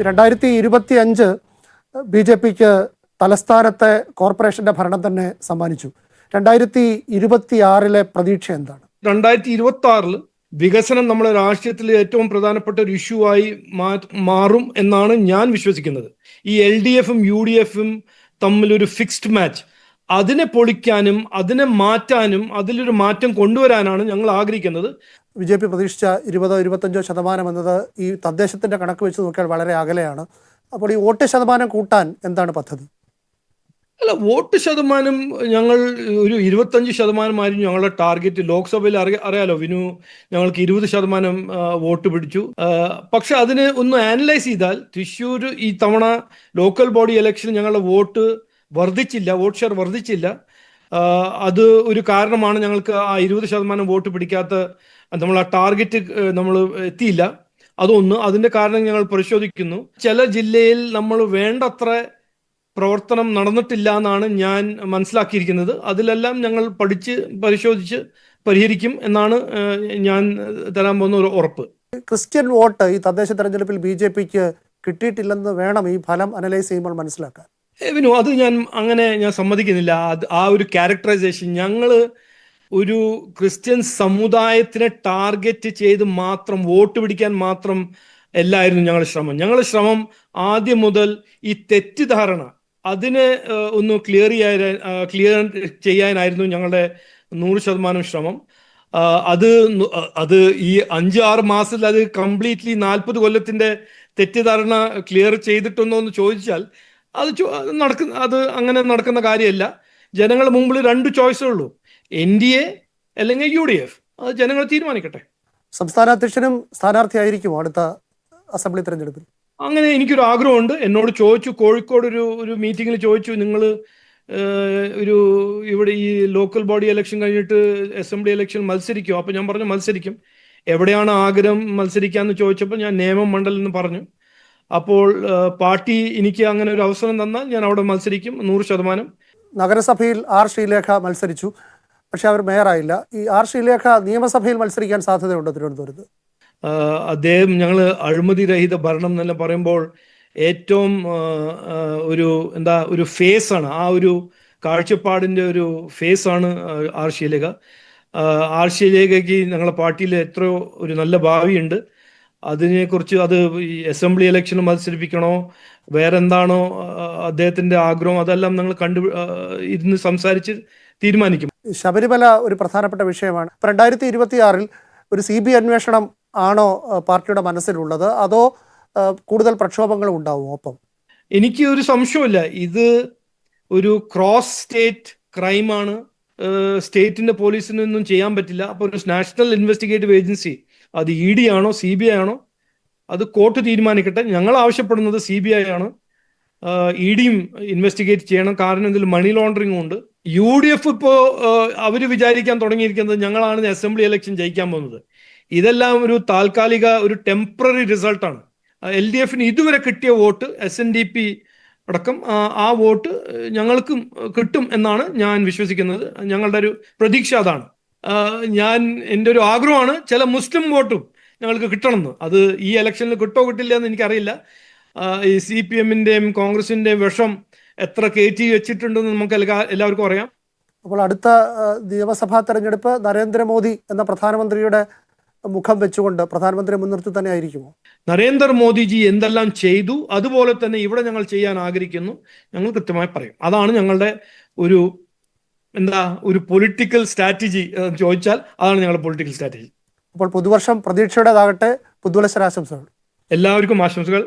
രണ്ടായിരത്തി ഇരുപത്തി അഞ്ച് ബി ജെ പിക്ക് തലസ്ഥാനത്തെ കോർപ്പറേഷന്റെ ഭരണം തന്നെ സമ്മാനിച്ചു. രണ്ടായിരത്തി ഇരുപത്തി ആറിലെ പ്രതീക്ഷ എന്താണ്? രണ്ടായിരത്തി ഇരുപത്തി ആറിൽ വികസനം നമ്മുടെ രാഷ്ട്രീയത്തിലെ ഏറ്റവും പ്രധാനപ്പെട്ട ഒരു ഇഷ്യൂ ആയി മാറും എന്നാണ് ഞാൻ വിശ്വസിക്കുന്നത്. ഈ എൽ ഡി എഫും യു ഡി എഫും തമ്മിലൊരു ഫിക്സ്ഡ് മാച്ച് അതിനെ പൊളിക്കാനും അതിനെ മാറ്റാനും അതിലൊരു മാറ്റം കൊണ്ടുവരാനാണ് ഞങ്ങൾ ആഗ്രഹിക്കുന്നത്. ബി ജെ പി പ്രതീക്ഷിച്ച ഇരുപതോ ഇരുപത്തഞ്ചോ ശതമാനം എന്നത് ഈ തദ്ദേശത്തിന്റെ കണക്ക് വെച്ച് നോക്കിയാൽ വളരെ അകലെയാണ്. അപ്പോൾ ഈ വോട്ട് ശതമാനം കൂട്ടാൻ എന്താണ് പദ്ധതി? അല്ല വോട്ട് ശതമാനം ഞങ്ങൾ ഒരു ഇരുപത്തഞ്ച് ശതമാനമായിരുന്നു ഞങ്ങളുടെ ടാർഗറ്റ്. ലോക്സഭയിൽ അറിയ അറിയാലോ വിനു ഞങ്ങൾക്ക് ഇരുപത് ശതമാനം വോട്ട് പിടിച്ചു. പക്ഷെ അതിന് ഒന്ന് ആനലൈസ് ചെയ്താൽ തൃശ്ശൂർ ഈ തവണ ലോക്കൽ ബോഡി ഇലക്ഷൻ ഞങ്ങളുടെ വോട്ട് വർദ്ധിച്ചില്ല വോട്ട് ഷെയർ വർദ്ധിച്ചില്ല. അത് ഒരു കാരണമാണ് ഞങ്ങൾക്ക് ആ ഇരുപത് ശതമാനം വോട്ട് പിടിക്കാത്ത നമ്മൾ ആ ടാർഗറ്റ് നമ്മൾ എത്തിയില്ല. അതൊന്ന്. അതിന്റെ കാരണം ഞങ്ങൾ പരിശോധിക്കുന്നു. ചില ജില്ലയിൽ നമ്മൾ വേണ്ടത്ര പ്രവർത്തനം നടന്നിട്ടില്ല എന്നാണ് ഞാൻ മനസ്സിലാക്കിയിരിക്കുന്നത്. അതിലെല്ലാം ഞങ്ങൾ പഠിച്ച് പരിശോധിച്ച് പരിഹരിക്കും എന്നാണ് ഞാൻ തരാൻ പോകുന്ന ഒരു ഉറപ്പ്. ക്രിസ്ത്യൻ വോട്ട് ഈ തദ്ദേശ തെരഞ്ഞെടുപ്പിൽ ബി ജെ പിക്ക് കിട്ടിയിട്ടില്ലെന്ന് വേണം ഈ ഫലം അനലൈസ് ചെയ്യുമ്പോൾ മനസ്സിലാക്കാൻ. വിനു അത് ഞാൻ അങ്ങനെ ഞാൻ സമ്മതിക്കുന്നില്ല. ആ ഒരു ക്യാരക്ടറൈസേഷൻ ഞങ്ങൾ ഒരു ക്രിസ്ത്യൻ സമുദായത്തിനെ ടാർഗറ്റ് ചെയ്ത് മാത്രം വോട്ട് പിടിക്കാൻ മാത്രം എല്ലായിരുന്നു ഞങ്ങളുടെ ശ്രമം. ഞങ്ങളുടെ ശ്രമം ആദ്യം മുതൽ ഈ തെറ്റിദ്ധാരണ അതിനെ ഒന്ന് ക്ലിയർ ചെയ്യാൻ ക്ലിയർ ചെയ്യാനായിരുന്നു ഞങ്ങളുടെ നൂറ് ശതമാനം ശ്രമം. അത് അത് ഈ അഞ്ച് ആറ് മാസത്തിൽ അത് കംപ്ലീറ്റ്ലി നാൽപ്പത് കൊല്ലത്തിന്റെ തെറ്റിദ്ധാരണ ക്ലിയർ ചെയ്തിട്ടുണ്ടോ എന്ന് ചോദിച്ചാൽ അത് നടക്കുന്ന അത് അങ്ങനെ നടക്കുന്ന കാര്യമല്ല. ജനങ്ങൾ മുമ്പിൽ രണ്ട് ചോയ്സേ ഉള്ളൂ. എൻ ഡി എ അല്ലെങ്കിൽ യു ഡി എഫ് അത് ജനങ്ങൾ തീരുമാനിക്കട്ടെ. സംസ്ഥാന അധ്യക്ഷനും സ്ഥാനാർത്ഥിയായിരിക്കും അടുത്ത അസംബ്ലി തെരഞ്ഞെടുപ്പിൽ. അങ്ങനെ എനിക്കൊരു ആഗ്രഹമുണ്ട്. എന്നോട് ചോദിച്ചു കോഴിക്കോട് ഒരു ഒരു മീറ്റിങ്ങിൽ ചോദിച്ചു നിങ്ങൾ ഒരു ഇവിടെ ഈ ലോക്കൽ ബോഡി ഇലക്ഷൻ കഴിഞ്ഞിട്ട് അസംബ്ലി ഇലക്ഷൻ മത്സരിക്കുമോ അപ്പൊ ഞാൻ പറഞ്ഞു മത്സരിക്കും. എവിടെയാണ് ആഗ്രഹം മത്സരിക്കാന്ന് ചോദിച്ചപ്പോൾ ഞാൻ നേമം മണ്ഡലം എന്ന് പറഞ്ഞു. അപ്പോൾ പാർട്ടി എനിക്ക് അങ്ങനെ ഒരു അവസരം തന്നാൽ ഞാൻ അവിടെ മത്സരിക്കും നൂറ് ശതമാനം. നഗരസഭയിൽ ആർ ശ്രീലേഖ മത്സരിച്ചു. പക്ഷെ അവർ മേയറായില്ല. ഈ ആർ ശ്രീലേഖ നിയമസഭയിൽ മത്സരിക്കാൻ സാധ്യതയുണ്ടോ തിരുവനന്തപുരത്ത്? അദ്ദേഹം ഞങ്ങൾ അഴിമതി രഹിത ഭരണം എന്നെല്ലാം പറയുമ്പോൾ ഏറ്റവും ഒരു എന്താ ഒരു ഫേസ് ആണ്. ആ ഒരു കാഴ്ചപ്പാടിന്റെ ഒരു ഫേസ് ആണ് ആർ ശ്രീലേഖ. ആർ ശ്രീലേഖയ്ക്ക് ഞങ്ങളുടെ പാർട്ടിയിൽ എത്രയോ ഒരു നല്ല ഭാവിയുണ്ട്. അതിനെക്കുറിച്ച് അത് ഈ അസംബ്ലി ഇലക്ഷന് മത്സരിപ്പിക്കണോ വേറെ എന്താണോ അദ്ദേഹത്തിന്റെ ആഗ്രഹം? അതെല്ലാം നിങ്ങൾ കണ്ടു ഇരുന്ന് സംസാരിച്ച് തീരുമാനിക്കും. ശബരിമല ഒരു പ്രധാനപ്പെട്ട വിഷയമാണ്. ഇപ്പൊ രണ്ടായിരത്തി ഇരുപത്തി ആറിൽ ഒരു സി ബി അന്വേഷണം ആണോ പാർട്ടിയുടെ മനസ്സിലുള്ളത്? അതോ കൂടുതൽ പ്രക്ഷോഭങ്ങളും ഉണ്ടാവും ഒപ്പം? എനിക്ക് ഒരു സംശയമില്ല ഇത് ഒരു ക്രോസ് സ്റ്റേറ്റ് ക്രൈമാണ് സ്റ്റേറ്റിന്റെ പോലീസിനൊന്നും ചെയ്യാൻ പറ്റില്ല. അപ്പൊ ഒരു നാഷണൽ ഇൻവെസ്റ്റിഗേറ്റീവ് ഏജൻസി അത് ഇ ഡി ആണോ സി ബി ഐ ആണോ അത് കോർട്ട് തീരുമാനിക്കട്ടെ. ഞങ്ങൾ ആവശ്യപ്പെടുന്നത് സി ബി ഐ ആണ്. ഇ ഡിയും ഇൻവെസ്റ്റിഗേറ്റ് ചെയ്യണം. കാരണം ഇതിൽ മണി ലോണ്ടറിംഗും ഉണ്ട്. യു ഡി എഫ് ഇപ്പോ അവർ വിചാരിക്കാൻ തുടങ്ങിയിരിക്കുന്നത് ഞങ്ങളാണ് അസംബ്ലി ഇലക്ഷൻ ജയിക്കാൻ പോകുന്നത്. ഇതെല്ലാം ഒരു താൽക്കാലിക ഒരു ടെമ്പററി റിസൾട്ടാണ്. എൽ ഡി എഫിന് ഇതുവരെ കിട്ടിയ vote S N D P അടക്കം ആ, വോട്ട് ഞങ്ങൾക്കും കിട്ടും എന്നാണ് ഞാൻ വിശ്വസിക്കുന്നത്. ഞങ്ങളുടെ ഒരു പ്രതീക്ഷ അതാണ്. ഞാൻ എന്റെ ഒരു ആഗ്രഹമാണ് ചില മുസ്ലിം വോട്ടും ഞങ്ങൾക്ക് കിട്ടണമെന്ന്. അത് ഈ ഇലക്ഷനിൽ കിട്ടോ കിട്ടില്ല എന്ന് എനിക്കറിയില്ല ഈ സി പി എമ്മിന്റെയും കോൺഗ്രസിന്റെയും വിഷം എത്ര കയറ്റി വെച്ചിട്ടുണ്ടെന്ന് നമുക്ക് എല്ലാ- എല്ലാവർക്കും അറിയാം. അപ്പോൾ അടുത്ത നിയമസഭാ തെരഞ്ഞെടുപ്പ് നരേന്ദ്രമോദി എന്ന പ്രധാനമന്ത്രിയുടെ മുഖം വെച്ചുകൊണ്ട് പ്രധാനമന്ത്രി മുൻനിർത്തി തന്നെ ആയിരിക്കുമോ? നരേന്ദ്രമോദിജി എന്തെല്ലാം ചെയ്തു അതുപോലെ തന്നെ ഇവിടെ ഞങ്ങൾ ചെയ്യാൻ ആഗ്രഹിക്കുന്നു. ഞങ്ങൾ കൃത്യമായി പറയും. അതാണ് ഞങ്ങളുടെ ഒരു എന്താ ഒരു പൊളിറ്റിക്കൽ സ്ട്രാറ്റജി ചോദിച്ചാൽ അതാണ് ഞങ്ങളുടെ പൊളിറ്റിക്കൽ സ്ട്രാറ്റജി അപ്പോൾ പുതുവർഷം പ്രതീക്ഷയുടേതാകട്ടെ. പുതുവത്സരാശംസകൾ. എല്ലാവർക്കും ആശംസകൾ.